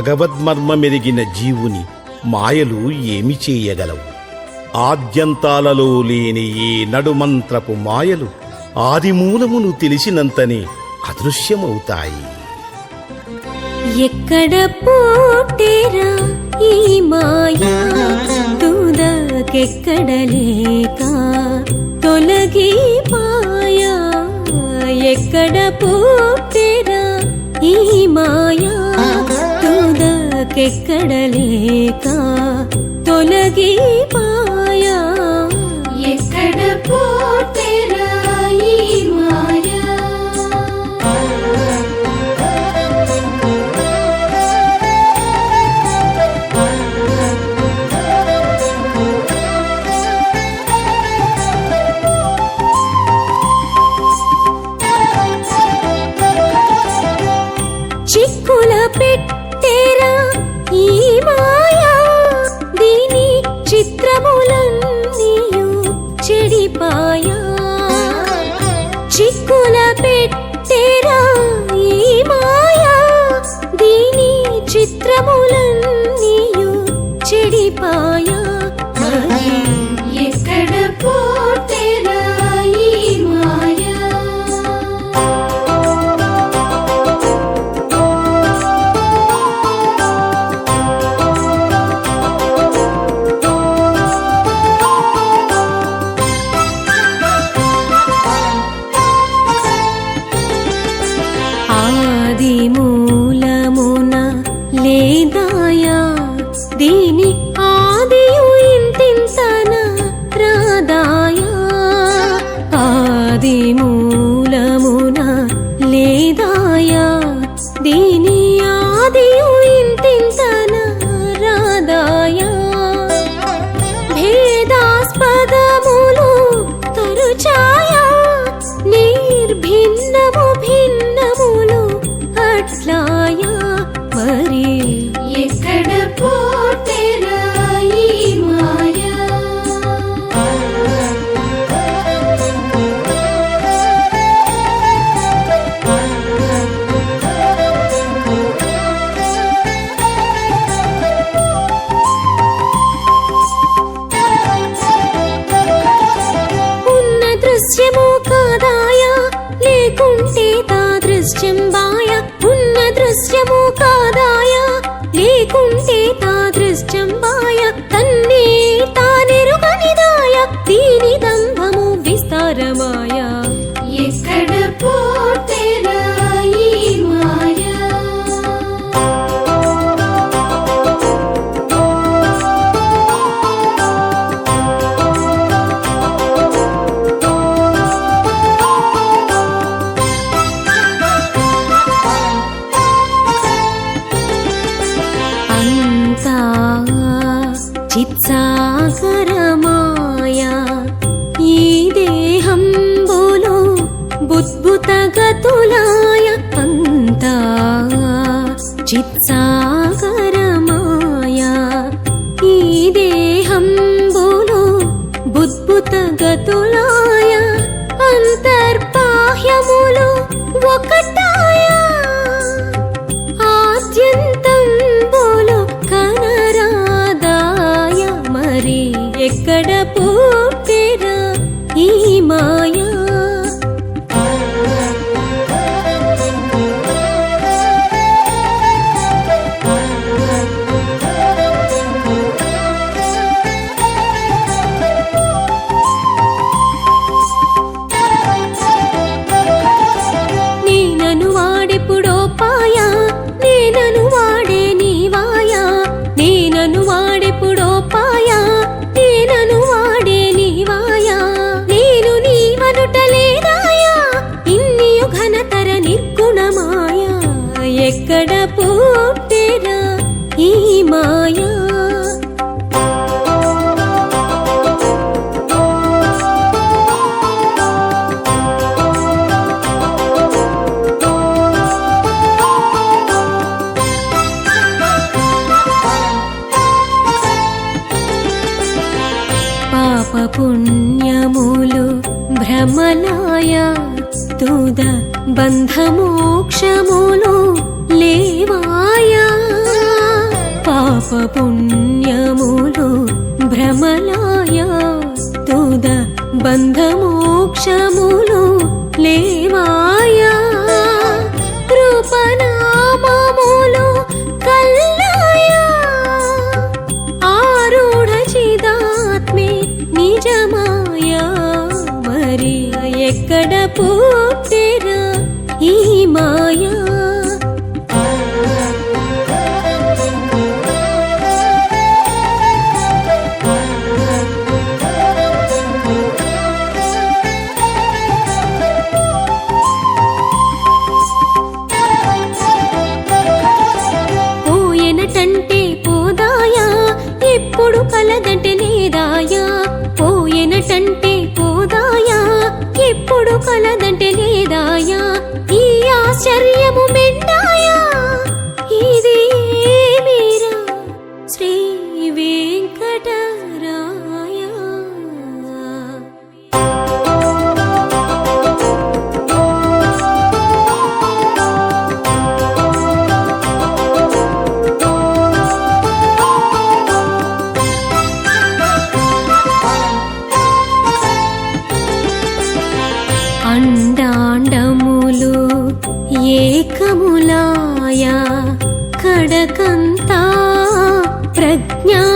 భగవద్మర్మమెరిగిన జీవుని మాయలు ఏమి చేయగలవు? ఆద్యంతాలలో లేని ఈ నడుమంత్రపు మాయలు ఆదిమూలమును తెలిసినంతనే అదృశ్యమవుతాయి. ఎక్కడ పోటేరా ఈ మాయా? తొలగి మాయా? ఎక్కడ పోటేరా ఈ మాయా? తుదకెక్కడ తొలగి పా చెడిపాయా మరి ఎక్కడ మాయా? ఆది మూలమున లేదాయా? దీని ఆదియు ఇంతింతన రాధాయ ఆది మూలమున లేదాయ? దీని ఆదియు ఇంతింతన question by చిత్సాగరమాయా ఈ దేహంబులు బుద్భుత గతులాయ అంతర్బాహ్యములు ఒకటాయా. ఆద్యంతం బోలో కనరాదాయ. మరి ఎక్కడ భ్రమలాయ తుద బంధమోక్షములు లేవాయా పాప పుణ్యములు భ్రమలాయ తుద బంధమోక్షములు లేవాయా ఎక్కడ పుట్టిరా ఈ మాయా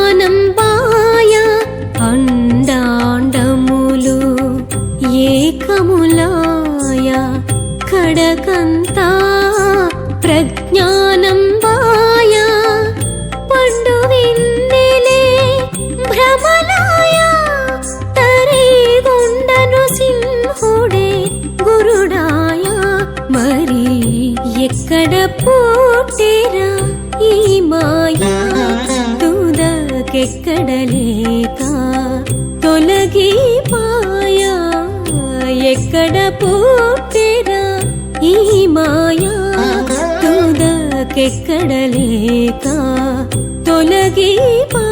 ஞானம் பாயா அன்பு తుదకెక్కడ లేక తొలగి పాయా ఎక్కడ పుట్టిరా ఈ మాయా? తుదకెక్కడ లేక తొలగి పో